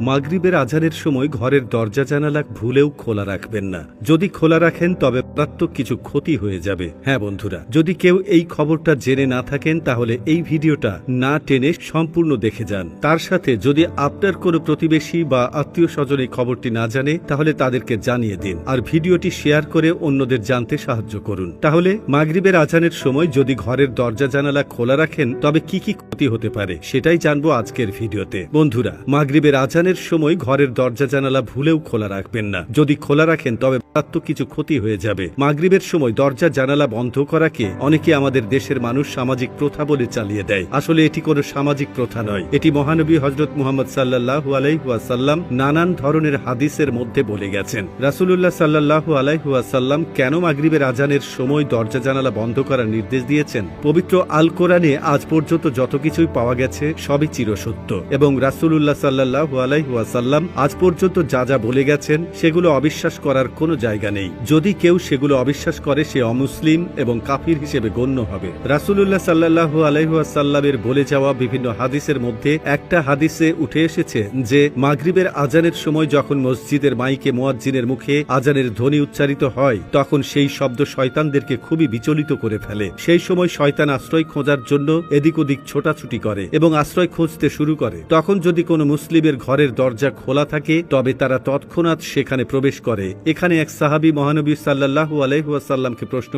মাগরিবের আজানের সময় ঘরের দরজা জানালা ভুলেও খোলা রাখবেন না। যদি খোলা রাখেন, তবে মারাত্মক কিছু ক্ষতি হয়ে যাবে। হ্যাঁ বন্ধুরা, যদি কেউ এই খবরটা জেনে না থাকেন, তাহলে এই ভিডিওটা না টেনে সম্পূর্ণ দেখে যান। তার সাথে যদি আপনার কোনো প্রতিবেশী বা আত্মীয় স্বজন এই খবরটি না জানে, তাহলে তাদেরকে জানিয়ে দিন আর ভিডিওটি শেয়ার করে অন্যদের জানতে সাহায্য করুন। তাহলে মাগরিবের আজানের সময় যদি ঘরের দরজা জানালা খোলা রাখেন, তবে কি কি ক্ষতি হতে পারে, সেটাই জানব আজকের ভিডিওতে। বন্ধুরা, মাগরিবের আজানের সময় ঘরের দরজা জানালা ভুলেও খোলা রাখবেন না। যদি খোলা রাখেন, তবে মারাত্মক কিছু ক্ষতি হয়ে যাবে। মাগরিবের সময় দরজা জানালা বন্ধ করাকে অনেকে আমাদের দেশের মানুষ সামাজিক প্রথা বলে চালিয়ে দেয়। আসলে এটি কোনো সামাজিক প্রথা নয়। এটি মহানবী হজরত মুহাম্মদ সাল্লাহু আলাইহুয়াসাল্লাম নানান ধরনের হাদিসের মধ্যে বলে গেছেন। রাসুলুল্লাহ সাল্লাহু আলাইহুয়াসাল্লাম কেন মাগরিবের আজানের সময় দরজা জানালা বন্ধ করার নির্দেশ দিয়েছেন? পবিত্র আল কোরআনে আজ পর্যন্ত যত কিছুই পাওয়া গেছে, সবই চিরসত্য। এবং রাসুলুল্লাহ সাল্লাহু আলাইহুয়াসাল্লাম আজ পর্যন্ত যা যা বলে গেছেন, সেগুলো অবিশ্বাস করার কোনো জায়গা নেই। যদি কেউ সেগুলো অবিশ্বাস করে, সে অমুসলিম এবং কাফির হিসেবে গণ্য হবে। রাসুলুল্লাহ সাল্লাহু আলাইহুয়াসাল্লামের বলে যাওয়া বিভিন্ন হাদিসের মধ্যে একটা হাদিসে উঠে এসেছে যে, মাগরিবের আজানের সময় যখন মসজিদের মাইকে মোয়াজ্জিনের মুখে আজানের ধ্বনি উচ্চারিত হয়, তখন সেই শব্দ শয়তানদেরকে খুবই বিচলিত করে ফেলে। সেই সময় শয়তান আশ্রয় খোঁজার জন্য এদিক ওদিক ছোটাছুটি করে এবং আশ্রয় খুঁজতে শুরু করে। তখন যদি কোনো মুসলিমের ঘরের দরজা খোলা থাকে, তবে তারা তৎক্ষণাৎ সেখানে প্রবেশ করে। এখানে এক সাহাবি মহানবী সাল্লাহু আলাইহুয়াসাল্লামকে প্রশ্ন